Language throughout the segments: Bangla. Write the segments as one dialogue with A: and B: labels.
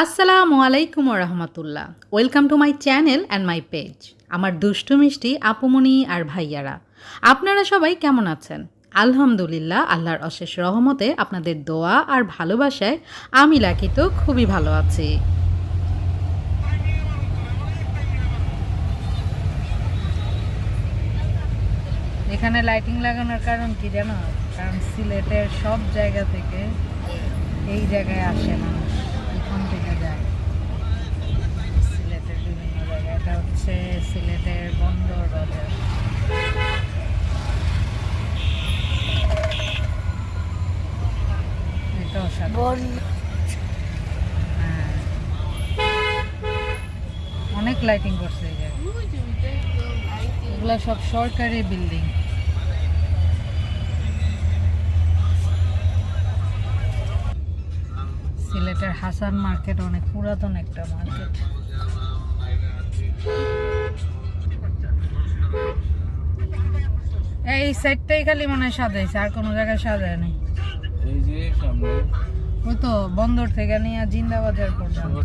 A: আসসালামু আলাইকুম রহমতুল্লাহ। Welcome to my channel and my page আমার দুষ্টু মিষ্টি আপুমনি আর ভাইয়ারা। আপনারা সবাই কেমন আছেন? আলহামদুলিল্লাহ, আল্লাহর অশেষ রহমতে আপনাদের দোয়া আর ভালোবাসায় আমি লাকি তো খুবই ভালো আছি। এখানে লাইটিং লাগানোর কারণ কি জানো? কারণ সিলেটের সব জায়গা থেকে এই জায়গায় আসে মানুষ এখান থেকে যায়। সিলেটের বিভিন্ন জায়গায়। এটা হচ্ছে সিলেটের বন্দর বাজার। এটা অসাধারণ। হ্যাঁ। অনেক লাইটিং করছে এই জায়গায়। এগুলো সব সরকারি বিল্ডিং সিলেটের হাসান মার্কেট অনেক পুরাতন একটা মার্কেট। এই সাইডটাই খালি মনে হয় সাজাইছে আর কোনো জায়গায় সাজায় নেই।
B: এই যে সামনে।
A: ওই তো বন্দর থেকে নিয়ে জিন্দাবাজার পর্যন্ত।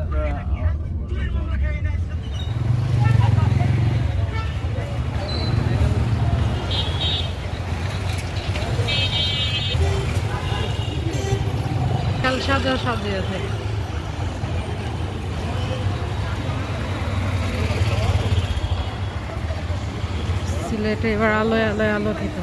A: সাজা সাজিয়েছে। সিলেটে এবার আলোয় আলোয় আলো আলোকিত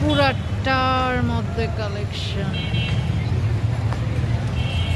A: পুরাটার মধ্যে কালেকশন